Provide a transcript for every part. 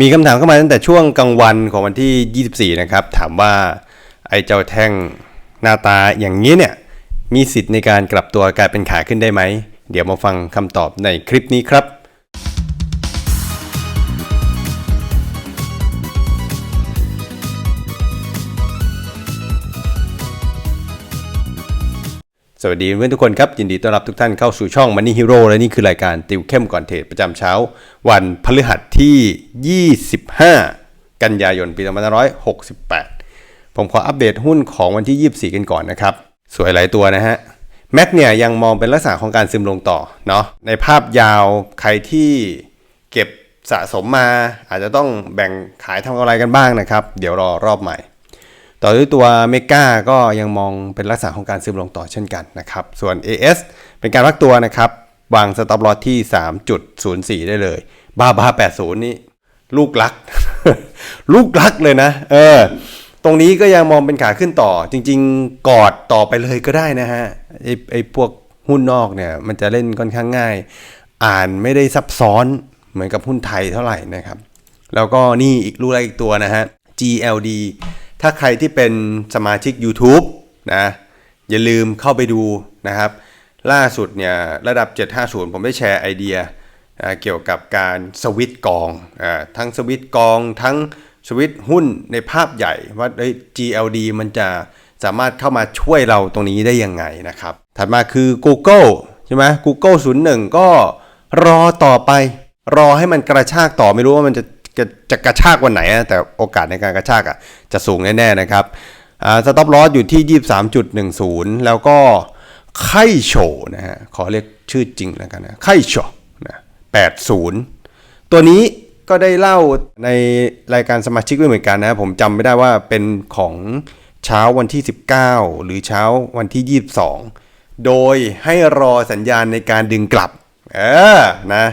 มีคำถามเข้ามาตั้งแต่ช่วงกลางวันของวันที่ 24 นะครับ ถามว่าไอ้เจ้าแท่งหน้าตาอย่างนี้เนี่ย มีสิทธิ์ในการกลับตัวกลายเป็นขาขึ้นได้ไหม เดี๋ยวมาฟังคำตอบในคลิปนี้ครับ สวัสดีเพื่อนทุกคนครับ ยินดีต้อนรับทุกท่านเข้าสู่ช่อง Money Hero และนี่คือรายการติวเข้มก่อนเทรดประจำเช้า วันพฤหัสที่ 25 กันยายนปี2568 ผมขออัปเดตหุ้นของวันที่ 24 กันก่อนนะครับ สวยหลายตัวนะฮะแม็กเนี่ยยังมองเป็นลักษณะของการซึมลงต่อเนาะในภาพยาวใครที่เก็บสะสมมาอาจจะต้องแบ่งขายทำกำไรกันบ้างนะครับ เดี๋ยวรอรอบใหม่ ต่อด้วยตัวเมกาก็ยังมองเป็นลักษณะของการซึมลงต่อเช่นกันนะครับ ส่วน AS เป็นการพักตัวนะครับ วางสต็อปลอที่ 3.04 ได้เลย บ้าบ้า80 นี่ลูกรัก ลูกรักเลยนะ เออ ตรงนี้ก็ยังมองเป็นขาขึ้นต่อ จริง ๆ กอดต่อไปเลยก็ได้นะฮะ ไอ้ไอ้พวกหุ้นนอกเนี่ย มันจะเล่นค่อนข้างง่าย อ่านไม่ได้ซับซ้อนเหมือนกับหุ้นไทยเท่าไหร่นะครับ แล้วก็นี่อีกรูปอะไรอีกตัวนะฮะ GLD ถ้าใครที่เป็นสมาชิก YouTube นะอย่าลืมเข้าไปดูนะครับ ล่าสุดเนี่ยระดับ 750 ผมได้แชร์ไอเดียอ่าเกี่ยวกับการสวิตกองอทั้งสวิตกองทั้งสวิตหุ้นในภาพใหญ่ว่าเอ้ GLD มันจะสามารถเข้ามาช่วยเราตรงนี้ได้ยังไงนะครับ ถัดมาคือ Google ใช่ไหม Google 01 ก็รอต่อไป รอให้มันกระชากต่อไม่รู้ว่ามันจะ จะจะกระชากวันไหนนะแต่โอกาสในการกระชากอะจะสูงแน่ๆนะครับสต็อปลอสอยู่ที่ 23.10 แล้วก็ไข่โชนะฮะขอเรียกชื่อจริงแล้วกันนะไข่โชนะ80 ตัวนี้ก็ได้เล่าในรายการสมาชิกไว้เหมือนกันนะผมจำไม่ได้ว่าเป็นของเช้าวันที่ 19 หรือเช้าวันที่ 22 โดยให้รอสัญญาณในการดึงกลับ เออนะ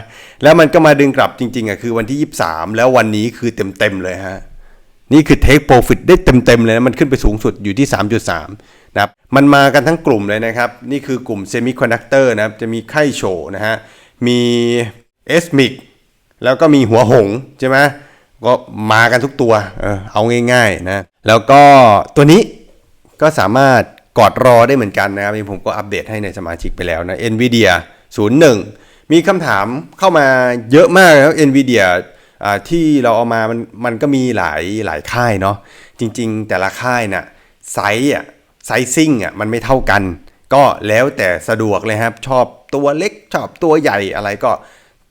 แล้วมันก็มาดึงกลับจริงๆอะคือวันที่ 23 แล้ววันนี้คือเต็มๆเลยฮะนี่คือ take profit ได้เต็มๆเลยนะมันขึ้นไปสูงสุดอยู่ที่ 3.3นะครับมันมากันทั้งกลุ่มเลยนะครับ นี่คือกลุ่ม semiconductor นะครับจะมีไข่โชนะฮะมี SMIC แล้วก็มีหัวหงใช่ไหมก็มากันทุกตัวเออเอาง่ายๆนะแล้วก็ตัวนี้ก็สามารถกอดรอได้เหมือนกันนะครับนี่ผมก็อัปเดตให้ในสมาชิกไปแล้วนะ NVIDIA 01 มีคำถามเข้ามาเยอะมากนะครับ NVIDIA ที่เราเอามามันมันก็มีหลายหลายค่ายเนาะจริงๆ แต่ละค่ายน่ะไซส์อะไซซิ่งอะมันไม่เท่ากัน ก็แล้วแต่สะดวกเลยครับ ชอบตัวเล็กชอบตัวใหญ่อะไรก็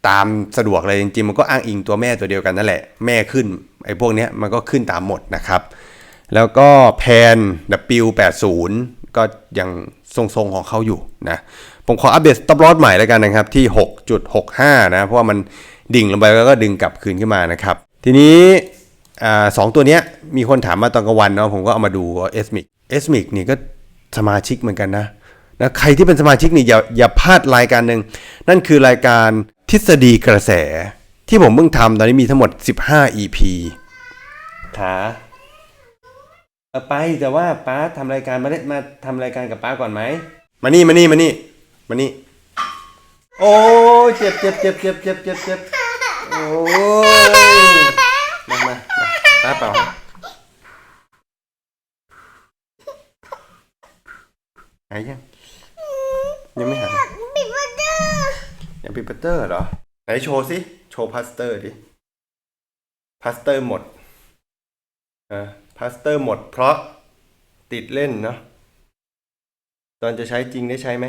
ตามสะดวกเลยจริงๆ มันก็อ้างอิงตัวแม่ตัวเดียวกันนั่นแหละ แม่ขึ้นไอ้พวกเนี้ยมันก็ขึ้นตามหมดนะครับ แล้วก็แพน W80 ก็ยังทรงๆของเขาอยู่นะ ผมขออัปเดตสต็อปลอสใหม่แล้วกันนะครับที่ 6.65 นะ เพราะว่ามันดิ่งลงไปแล้วก็ดึงกลับคืนขึ้นมานะครับ ทีนี้อ่าสองตัวเนี้ยมีคนถามมาตอนกลางวันเนาะผมก็เอามาดูเอสมิกเอสมิกนี่ก็สมาชิกเหมือนกันนะนะใครที่เป็นสมาชิกนี่อย่าอย่าพลาดรายการหนึ่งนั่นคือรายการทฤษฎีกระแส ที่ผมเพิ่งทำตอนนี้มีทั้งหมด 15 EP ขาเออไปแต่ว่าป้าทำรายการมาเล่นมาทำรายการกับป้าก่อนไหมมานี่มานี่มานี่ มานี่ โอ้ยเจ็บเจ็บเจ็บเจ็บเจ็บเจ็บเจ็บโอ้ยมามามาป้าเปล่าให้หายยัง ยังไม่หายปิดประตูยังปิดพัตเตอร์เหรอ ไหนโชว์สิ โชว์พลาสเตอร์ดิพลาสเตอร์หมดเออพลาสเตอร์หมดเพราะติดเล่นเนาะตอนจะใช้จริงได้ใช้ไหม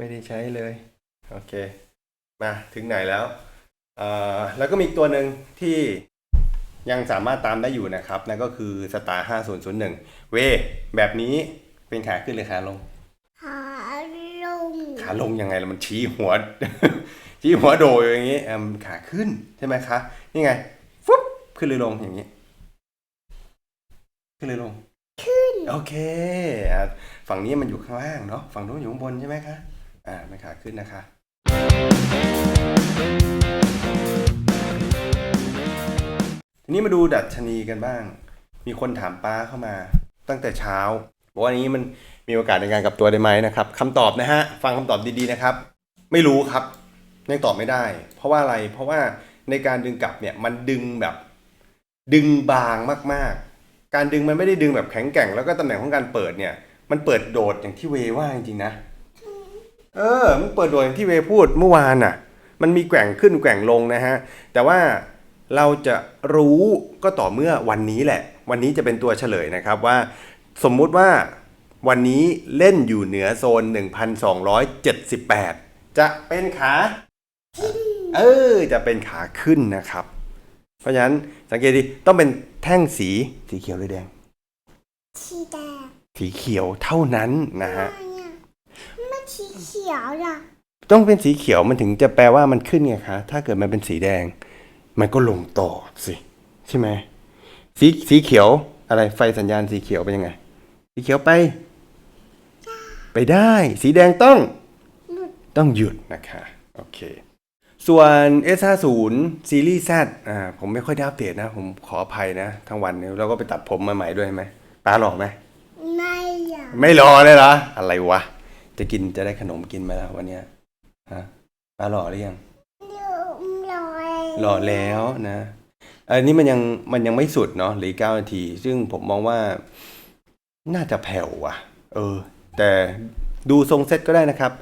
ไม่ได้ใช้เลย โอเค มาถึงไหนแล้วเอ่อแล้วก็มีอีกตัวหนึ่งที่ยังสามารถตามได้อยู่นะครับ นั่นก็คือสตาร์5001เว แบบนี้เป็นขาขึ้นหรือขาลงหาลง ขาลงยังไงล่ะมันชี้หัว ชี้หัวโดยอย่างนี้เอมขาขึ้นใช่ไหมคะ นี่ไงฟุ๊บขึ้นหรือลงอย่างนี้ ขึ้นหรือลง ขึ้น โอเคอะฝั่งนี้มันอยู่ข้างล่างเนาะ ฝั่งนู้นอยู่ข้างบนใช่ไหมคะ อ่าไม่ขาขึ้นนะคะทีนี้มาดูดัชนีกันบ้าง มีคนถามป้าเข้ามาตั้งแต่เช้าบอกว่าอันนี้มันมีโอกาสในการกลับตัวได้ไหมนะครับคำตอบนะฮะฟังคำตอบดีๆนะครับ ไม่รู้ครับยังตอบไม่ได้ เพราะว่าอะไรเพราะว่าในการดึงกลับเนี่ยมันดึงแบบดึงบางมากๆ การดึงมันไม่ได้ดึงแบบแข็งแกร่งแล้วก็ตำแหน่งของการเปิดเนี่ย มันเปิดโดดอย่างที่เวว่าจริงๆนะ เออ มันเปิดโดดอย่างที่เวพูดเมื่อวานน่ะ มันมีแกว่งขึ้นแกว่งลงนะฮะ แต่ว่าเราจะรู้ก็ต่อเมื่อวันนี้แหละ วันนี้จะเป็นตัวเฉลยนะครับว่า สมมุติว่าวันนี้เล่นอยู่เหนือโซน 1,278 จะเป็นขา เออ จะเป็นขาขึ้นนะครับ เพราะฉะนั้นสังเกตดีต้องเป็นแท่งสีสีเขียวหรือแดง สีแดง สีเขียวเท่านั้นนะฮะ ทำไมอะไม่สีเขียวล่ะ ต้องเป็นสีเขียวมันถึงจะแปลว่ามันขึ้นไงคะ ถ้าเกิดมันเป็นสีแดง มันก็ลงต่อสิใช่ไหมสีสีเขียวอะไรไฟสัญญาณสีเขียวเป็นยังไง สีเขียวไป ไปได้ สีแดงต้องหลุดต้องหยุดนะคะ โอเค ส่วน S50 ซีรีส์ Z อ่าผมไม่ค่อยได้อัปเดตนะ ผมขออภัยนะ ทั้งวันเนี่ยเราก็ไปตัดผมมาใหม่ด้วยใช่ไหมป้าหลอกไหม ไม่อยากไม่รอเลยเหรอ อะไรวะ จะกินจะได้ขนมกินไหมล่ะวันเนี้ยฮะป้าหล่อหรือยังเดี๋ยวรอหล่อแล้วนะอันนี้มันยังมันยังไม่สุดเนาะเหลืออกเก้านาที ซึ่งผมมองว่าน่าจะแผ่วว่ะ เออ แต่ดูทรงเซตก็ได้นะครับ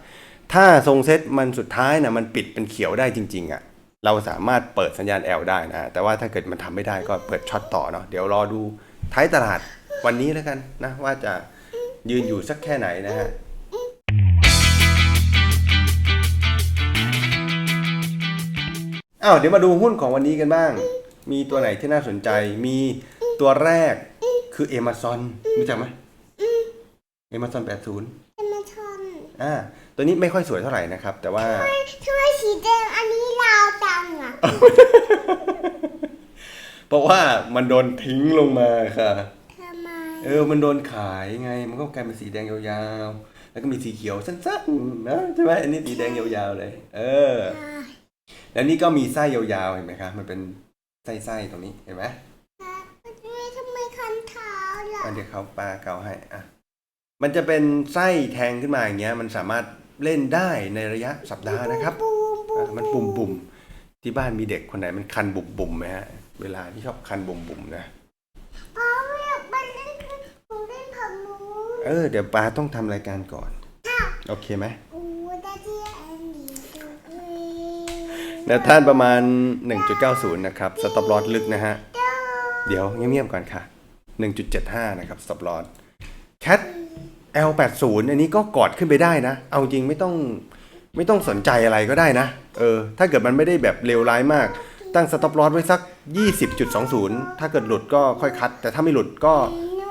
ถ้าทรงเซตมันสุดท้ายนะมันปิดเป็นเขียวได้จริง ๆอะ่ะเราสามารถเปิดสัญญาณ L ได้นะ แต่ว่าถ้าเกิดมันทำไม่ได้ก็เปิดช็อตต่อเนาะเดี๋ยวรอดูท้ายตลาดวันนี้แล้วกันนะ ว่าจะยืนอยู่สักแค่ไหนนะฮะ อ้าวเดี๋ยวมาดูหุ้นของวันนี้กันบ้าง มีตัวไหนที่น่าสนใจ มีตัวแรกคือ Amazon รู้จักไหม Amazon 80จะมาชนอ่าตัวนี้ไม่ค่อยสวยเท่าไหร่นะครับ แต่ว่า ทำไมสีแดงอันนี้ลาวจังอะเพราะว่ามันโดนทิ้งลงมาค่ะ ทำไมเออ มันโดนขายไง มันก็กลายเป็นสีแดงยาวๆ แล้วก็มีสีเขียวสั้นๆนะใช่ไหมอันนี้สีแดงยาวๆเลย เออ อ่า แล้วนี่ก็มีไส้ยาวๆเห็นไหมคะมันเป็นไส้ๆตรงนี้เห็นไหมทำไมคันเท้าล่ะอะเดี๋ยวเขาปาเกาให้อะมันจะเป็นไส้แทงขึ้นมาอย่างเงี้ย มันสามารถเล่นได้ในระยะสัปดาห์นะครับบูมบูอะมมันปุ่มปุ่มๆที่บ้านมีเด็กคนไหนมันคันบุ่มบุ่มๆไหมฮะ เวลาที่ชอบคันบุ่มบุ่มๆนะพ่อไม่อยากไปเล่นของเล่นของหนูเออเดี๋ยวปาต้องทำรายการก่อน โอเคไหม โอ้ได้ที่อันนี้ด้วย แนวท่านประมาณ 1.90 นะครับ สต็อปลอสลึกนะฮะ เดี๋ยวเงียบๆก่อนค่ะ 1.75 นะครับ สต็อปลอส cat L80 อันนี้ก็กอดขึ้นไปได้นะ เอาจริงไม่ต้องไม่ต้องสนใจอะไรก็ได้นะ เออ ถ้าเกิดมันไม่ได้แบบเลวร้ายมาก ตั้งสต็อปลอสไว้สัก 20.20 ถ้าเกิดหลุดก็ค่อยคัด แต่ถ้าไม่หลุดก็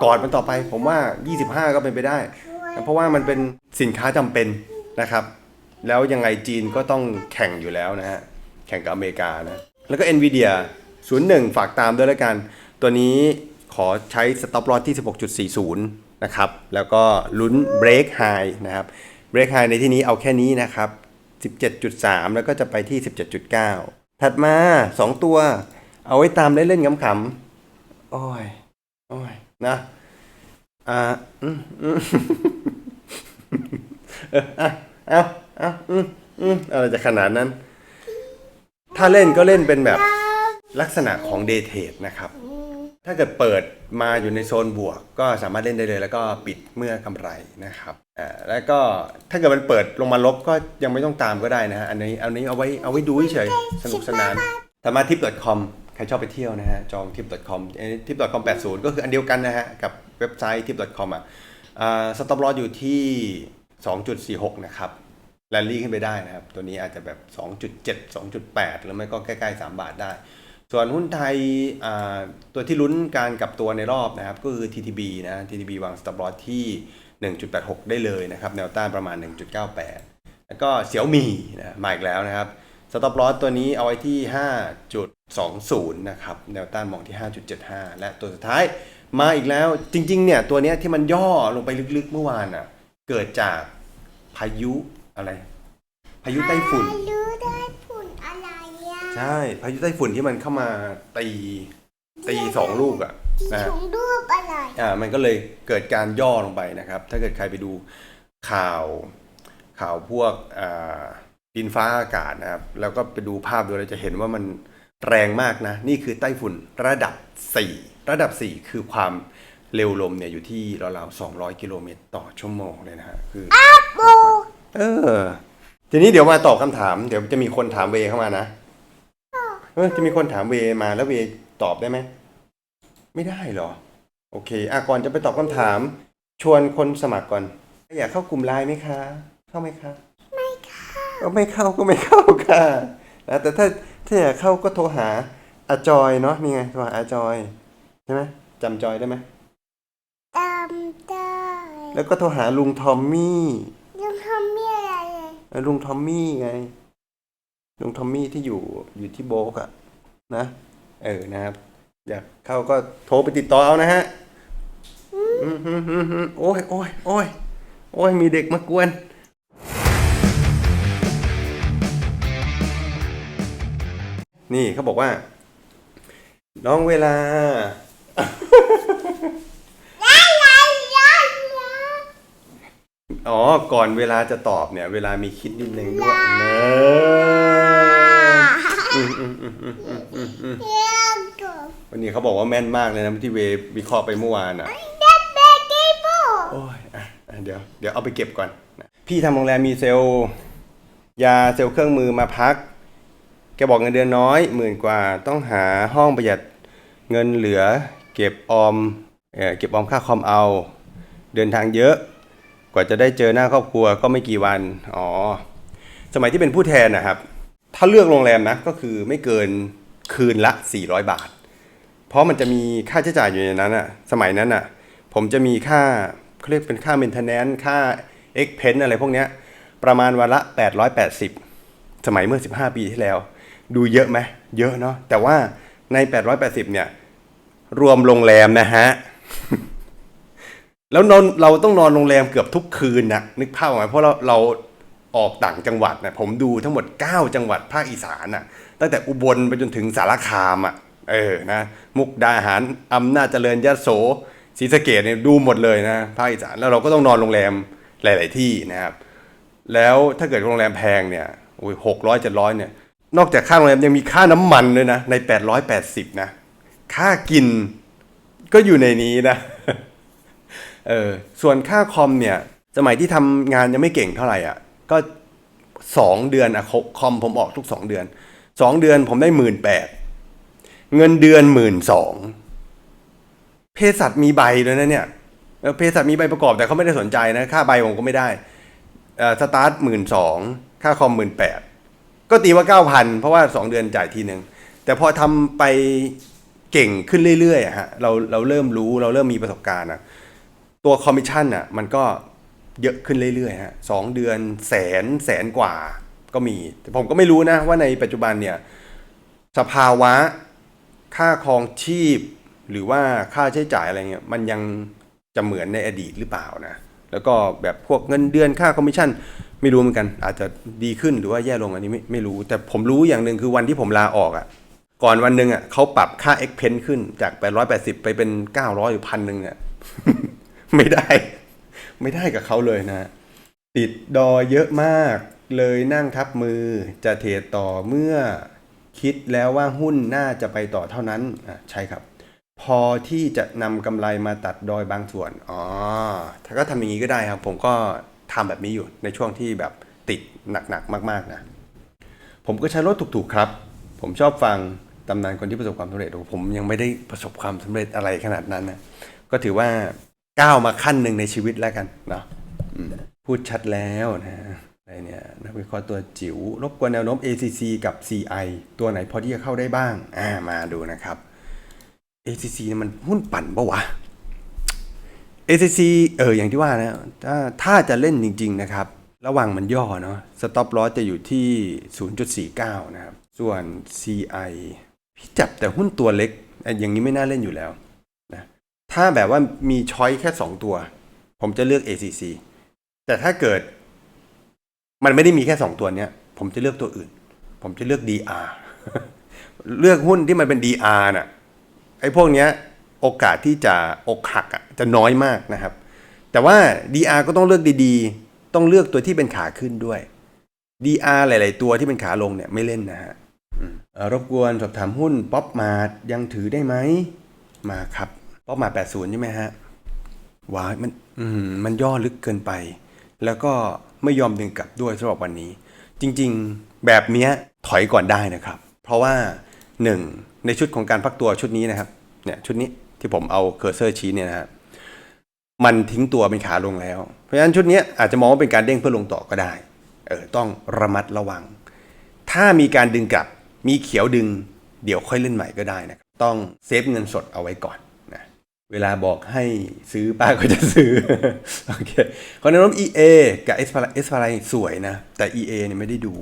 กอดมันต่อไป ผมว่า 25 ก็เป็นไปได้ เพราะว่ามันเป็นสินค้าจำเป็นนะครับ แล้วยังไงจีนก็ต้องแข่งอยู่แล้วนะฮะ แข่งกับอเมริกานะ แล้วก็ NVIDIA 01 ฝากตามด้วยแล้วกัน ตัวนี้ขอใช้ stop loss ที่ 16.40 นะครับ แล้วก็ลุ้น break high นะครับ break high ในที่นี้เอาแค่นี้นะครับ 17.3 แล้วก็จะไปที่ 17.9 ถัดมา 2 ตัว เอาไว้ตามเล่นๆขำๆโอ้ยโอ้ยนะอ่าอืมอืมเอออะเอาเอาอืมอืมอะไรจะขนาดนั้น ถ้าเล่นก็เล่นเป็นแบบลักษณะของเดเทนะครับ ถ้าเกิดเปิดมาอยู่ในโซนบวก ก็สามารถเล่นได้เลย แล้วก็ปิดเมื่อกำไรนะครับอ่าแล้วก็ถ้าเกิดมันเปิดลงมาลบก็ยังไม่ต้องตามก็ได้นะฮะอันนี้อันนี้เอาไว้เอาไว้ดูเฉยๆสนุกสนานสามารถทิป .com ใครชอบไปเที่ยวนะฮะจองทิป .com ทิป .com 80 ก็คืออันเดียวกันนะฮะกับเว็บไซต์ทิป .com อะสต็อปลอสอยู่ที่ 2.46 นะครับ แรลลี่ขึ้นไปได้นะครับ ตัวนี้อาจจะแบบ 2.7 2.8 หรือไม่ก็ใกล้ๆ 3 บาทได้ ส่วนหุ้นไทยตัวที่ลุ้นการกลับตัวในรอบนะครับ ก็คือ TTB นะ TTB วาง stop loss ที่ 1.86 ได้เลยนะครับ แนวต้านประมาณ 1.98 แล้วก็เสี่ยวมีนะมาอีกแล้วนะครับ stop loss ตัวนี้เอาไว้ที่ 5.20 นะครับ แนวต้านมองที่ 5.75 และตัวสุดท้ายมาอีกแล้วจริงๆเนี่ยตัวนี้ที่มันย่อลงไปลึกๆเมื่อวานอะเกิดจากพายุ อะไร พายุไต้ฝุ่นรู้ได้ฝุ่นอะไรอะใช่ พายุไต้ฝุ่นที่มันเข้ามาตีตีสองลูกอะที่นะฮะถุงรูปอะไรอ่ามันก็เลยเกิดการย่อลงไปนะครับ ถ้าเกิดใครไปดูข่าวข่าวพวกอ่าดินฟ้าอากาศนะครับ แล้วก็ไปดูภาพดูเราจะเห็นว่ามันแรงมากนะ นี่คือไต้ฝุ่นระดับ 4 ระดับ 4 คือความเร็วลมเนี่ยอยู่ที่ราวๆ200 กิโลเมตรต่อชั่วโมงเลยนะฮะคือปู เออ ทีนี้เดี๋ยวมาตอบคำถาม เดี๋ยวจะมีคนถามเวเข้ามานะเออจะมีคนถามเวมาแล้วเวตอบได้ไหม ไม่ได้เหรอ โอเคอะก่อนจะไปตอบคำถาม ชวนคนสมัครก่อน อยากเข้ากลุ่มไลน์ไหมคะ เข้าไหมคะ ไม่เข้าไม่เข้าก็ไม่เข้าค่ะนะแต่ถ้าถ้าอยากเข้าก็โทรหาอาจอยเนาะนี่ไงโทรหาอาจอยใช่ไหมจำจอยได้ไหมจำได้ แล้วก็โทรหาลุงทอมมี่ ยังทำไม่อะไรเลุงทอมมี่ไงลุงทอมมี่ที่อยู่อยู่ที่โบกอะนะ เออนะครับ อยากเข้าก็โทรไปติดต่อเอานะฮะอืมฮึฮึฮึโอ้ยโอ้ยโอ้ยโอ้ยมีเด็กมากวนนี่เขาบอกว่า น้องเวลา อ๋อ ก่อนเวลาจะตอบเนี่ย เวลามีคิดนิดนึงด้วยนะอืมอืมอืมอืมอืมอืมอืมเรียกตัววันนี้เขาบอกว่าแม่นมากเลยนะที่เววิเคราะห์ไปเมื่อวานอะเด็กเด็กกีปูโอ้ยอะอะเดี๋ยว เดี๋ยวเอาไปเก็บก่อนนะพี่ทำโรงแรมมีเซลล์ ยาเซลล์เครื่องมือมาพัก แกบอกเงินเดือนน้อยหมื่นกว่าต้องหาห้องประหยัดเงินเหลือ เก็บออมเออเก็บออมค่าคอมเอา เดินทางเยอะ กว่าจะได้เจอหน้าครอบครัวก็ไม่กี่วัน อ๋อ สมัยที่เป็นผู้แทนนะครับ ถ้าเลือกโรงแรมนะก็คือไม่เกินคืนละ 400 บาท เพราะมันจะมีค่าใช้จ่ายอยู่ในนั้นอะสมัยนั้นอะผมจะมีค่าเขาเรียกเป็นค่า maintenance ค่า expense อะไรพวกเนี้ยประมาณวันละ 880 สมัยเมื่อ 15 ปีที่แล้ว ดูเยอะไหมเยอะเนาะแต่ว่าใน 880 เนี่ย รวมโรงแรมนะฮะ แล้วนอนเราต้องนอนโรงแรมเกือบทุกคืนนะนึกภาพออกไหมเพราะเราเราออกต่างจังหวัดนะผมดูทั้งหมด 9 จังหวัดภาคอีสานน่ะตั้งแต่อุบลไปจนถึงสารคามอะเออนะมุกดาหารอำนาจเจริญยโสศรีสะเกดเนี่ยดูหมดเลยนะภาคอีสานแล้วเราก็ต้องนอนโรงแรมหลาย ๆ ที่นะครับ แล้วถ้าเกิดโรงแรมแพงเนี่ยโอ้ยหกร้อยเจ็ดร้อยเนี่ย นอกจากค่าโรงแรมยังมีค่าน้ำมันด้วยนะในแปดร้อยแปดสิบนะ ค่ากินก็อยู่ในนี้นะ เออส่วนค่าคอมเนี่ย สมัยที่ทำงานยังไม่เก่งเท่าไหร่อะ ก็สองเดือนอะคอมผมออกทุกสองเดือนสองเดือนผมได้หมื่นแปดเงินเดือนหมื่นสองเภสัชมีใบด้วยนะเนี่ยเออเภสัชมีใบประกอบแต่เขาไม่ได้สนใจนะ ค่าใบผมก็ไม่ได้สตาร์ทหมื่นสองค่าคอมหมื่นแปดก็ตีว่าเก้าพันเพราะว่าสองเดือนจ่ายทีหนึ่งแต่พอทำไปเก่งขึ้นเรื่อยๆฮะเราเราเริ่มรู้เราเริ่มมีประสบการณ์อะ ตัวคอมมิชชั่นอะมันก็เยอะขึ้นเรื่อยๆฮะสองเดือนแสนแสนกว่าก็มี แต่ผมก็ไม่รู้นะว่าในปัจจุบันเนี่ยสภาวะค่าครองชีพ หรือว่าค่าใช้จ่ายอะไรเงี้ยมันยังจะเหมือนในอดีตหรือเปล่านะ แล้วก็แบบพวกเงินเดือนค่าคอมมิชชั่นไม่รู้เหมือนกัน อาจจะดีขึ้นหรือว่าแย่ลงอันนี้ไม่ไม่รู้ แต่ผมรู้อย่างหนึ่งคือวันที่ผมลาออกอะ่ะก่อนวันหนึ่งอะ่ะเขาปรับค่า e x p e n ขึ้นจาก 880 ไปเป็น 900 หรือพันหนึ่งอะ ไม่ได้ ไม่ได้กับเขาเลยนะ ติดดอยเยอะมากเลยนั่งทับมือจะเทรดต่อเมื่อคิดแล้วว่าหุ้นน่าจะไปต่อเท่านั้นอะใช่ครับ พอที่จะนำกำไรมาตัดดอยบางส่วน อ๋อ ถ้าก็ทำอย่างนี้ก็ได้ครับ ผมก็ทำแบบนี้อยู่ในช่วงที่แบบติดหนักๆมาก ๆ นะ ผมก็ใช้รถถูกๆครับ ผมชอบฟังตำนานคนที่ประสบความสำเร็จผมยังไม่ได้ประสบความสำเร็จอะไรขนาดนั้นนะ ก็ถือว่า ก้าวมาขั้นหนึ่งในชีวิตแล้วกันเนาะพูดชัดแล้วนะอะไรเนี่ยนักวิเคราะห์ตัวจิ๋วรบกวนแนวโน้ม ACC กับ CI ตัวไหนพอที่จะเข้าได้บ้าง อ่ามาดูนะครับ ACC มันหุ้นปั่นปะวะ ACC เอออย่างที่ว่านะถ้าถ้าจะเล่นจริง ๆ นะครับ ระหว่างมันย่อเนาะ stop loss จะอยู่ที่ 0.49 นะครับ ส่วน CI พี่จับแต่หุ้นตัวเล็กอะอย่างนี้ไม่น่าเล่นอยู่แล้ว ถ้าแบบว่ามีช้อยแค่2ตัว ผมจะเลือก ACC แต่ถ้าเกิด มันไม่ได้มีแค่2ตัวเนี้ย ผมจะเลือกตัวอื่น ผมจะเลือก DR เลือกหุ้นที่มันเป็น DR น่ะไอ้พวกเนี้ย โอกาสที่จะอกหักอะจะน้อยมากนะครับ แต่ว่า DR ก็ต้องเลือกดีๆ ต้องเลือกตัวที่เป็นขาขึ้นด้วย DR หลาย ๆ ตัวที่เป็นขาลงเนี่ยไม่เล่นนะฮะรบกวนสอบถามหุ้นป๊อปมาดยังถือได้ไหมมาครับ ป๊อปมาด80 ใช่ไหมฮะว้ายมันอืมมันย่อลึกเกินไป แล้วก็ไม่ยอมดึงกลับด้วยสำหรับวันนี้ จริงๆแบบเนี้ยถอยก่อนได้นะครับ เพราะว่าหนึ่งในชุดของการพักตัวชุดนี้นะครับเนี่ยชุดนี้ที่ผมเอาเคอร์เซอร์ชี้เนี่ยนะฮะมันทิ้งตัวเป็นขาลงแล้ว เพราะฉะนั้นชุดนี้อาจจะมองว่าเป็นการเด้งเพื่อลงต่อก็ได้ เออต้องระมัดระวัง ถ้ามีการดึงกลับมีเขียวดึง เดี๋ยวค่อยเล่นใหม่ก็ได้นะครับต้องเซฟเงินสดเอาไว้ก่อน เวลาบอกให้ซื้อป้าก็จะซื้อ โอเคคอนโน้ม EA กับ S พารา S พาสวยนะ แต่ EA เนี่ยไม่ได้ดู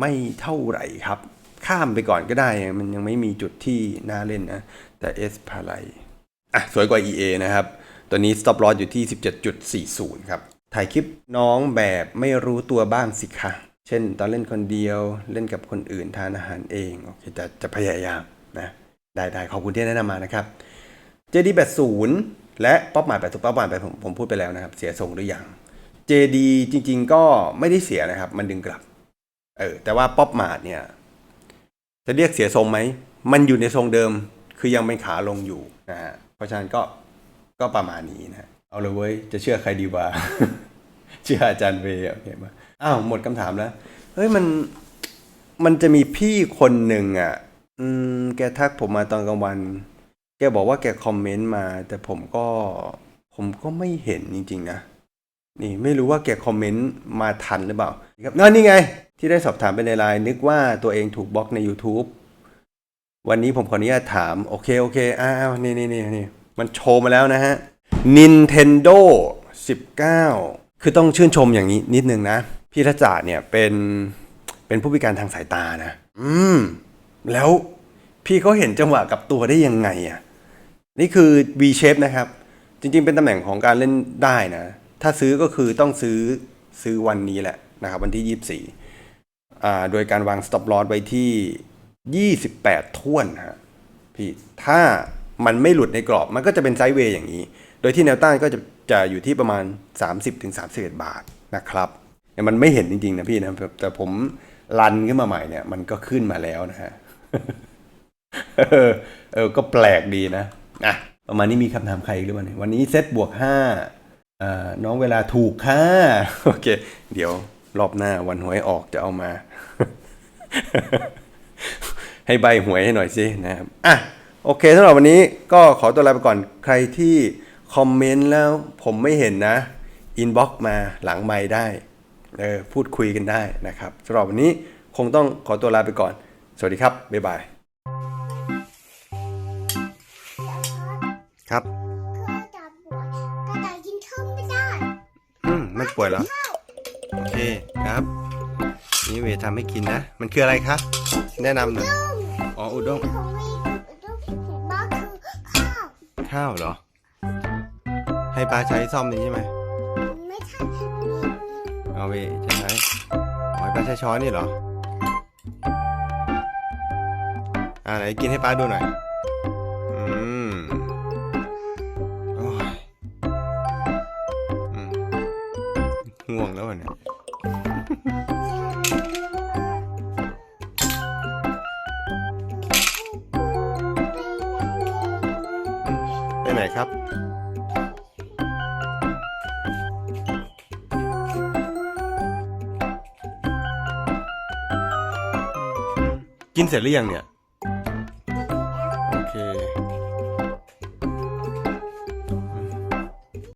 ไม่เท่าไหร่ครับ ข้ามไปก่อนก็ได้ มันยังไม่มีจุดที่น่าเล่นนะ แต่ S พาราอะ สวยกว่า EA นะครับ ตัวนี้ stop loss อยู่ที่ 17.40 ครับ ถ่ายคลิปน้องแบบไม่รู้ตัวบ้างสิคะเช่น ตอนเล่นคนเดียวเล่นกับคนอื่นทานอาหารเอง โอเค จะจะพยายามนะ ได้ได้ขอบคุณที่แนะนำมานะครับ JD 80และป๊อปมา80ป๊อปมา8ผมผมพูดไปแล้วนะครับ เสียทรงหรือยัง JD จริง ๆ ก็ไม่ได้เสียนะครับ มันดึงกลับ เออ แต่ว่าป๊อปมาดเนี่ย จะเรียกเสียทรงไหม มันอยู่ในทรงเดิม คือยังเป็นขาลงอยู่นะฮะ เพราะฉะนั้นก็ ก็ประมาณนี้นะ เอาเลยเว้ย จะเชื่อใครดีวะ เชื่ออาจารย์เวโอเคมาอ้าว หมดคำถามแล้ว เฮ้ย มัน มันจะมีพี่คนหนึ่งอะ อืม แกทักผมมาตอนกลางวัน แกบอกว่าแกคอมเมนต์มา แต่ผมก็ผมก็ไม่เห็นจริง ๆ นะนี่ไม่รู้ว่าแกคอมเมนต์มาทันหรือเปล่าครับนั่นนี่ไง ที่ได้สอบถามไปในไลน์นึกว่าตัวเองถูกบล็อกใน YouTube วันนี้ผมขออนุญาตถาม โอเค โอเค อ้าวนี่นี่นี่นี่มันโชว์มาแล้วนะฮะ Nintendo 19 คือต้องชื่นชมอย่างนี้นิดนึงนะ พี่ทัศจาเนี่ยเป็นเป็นผู้พิการทางสายตานะ อืม แล้ว พี่เขาเห็นจังหวะกับตัวได้ยังไงอะนี่คือ V shape นะครับ จริงๆ เป็นตำแหน่งของการเล่นได้นะ ถ้าซื้อก็คือต้องซื้อซื้อวันนี้แหละนะครับ วันที่ 24อ่าโดยการวาง stop loss ไว้ที่ 28ท่วนฮะพี่ถ้ามันไม่หลุดในกรอบมันก็จะเป็นไซด์เวย์อย่างนี้ โดยที่แนวต้านก็จะจะอยู่ที่ประมาณ 30-31 บาทนะครับเนี่ยมันไม่เห็นจริงๆนะพี่นะแต่ผมรันขึ้นมาใหม่เนี่ยมันก็ขึ้นมาแล้วนะฮะ เออเออ ก็แปลกดีนะ อะ ประมาณนี้มีคำถามใครอีกหรือเปล่าวันนี้เซตบวกห้าน้องเวลาถูกค่ะ โอเค เดี๋ยวรอบหน้าวันหวยออกจะเอามา ให้ใบหวยให้หน่อยสินะครับ อะ โอเคสำหรับวันนี้ก็ขอตัวลาไปก่อน ใครที่คอมเมนต์แล้วผมไม่เห็นนะ อินบ็อกมาหลังไมค์ได้ เออ พูดคุยกันได้นะครับสำหรับวันนี้คงต้องขอตัวลาไปก่อน สวัสดีครับ บ๊ายบาย ครับคือจับปวดกระต่ายกินข้าวไม่ได้อืมไม่ป่วยเหรอโอเคครับ นี่เวทำให้กินนะ มันคืออะไรครับ แนะนำหน่อยอ๋ออุด้งของวีอุด้งของบ้าคือข้าวข้าวเหรอ ให้ปลาใช้ซ่อมนี้ใช่ไหมไม่ใช่เอาเวจะใช้อ๋อให้ปลาใช้ช้อนนี่เหรออ่าไหนกินให้ปลาดูหน่อย ง่วงแล้ววะไปไหนครับ กินเสร็จหรือยังเนี่ย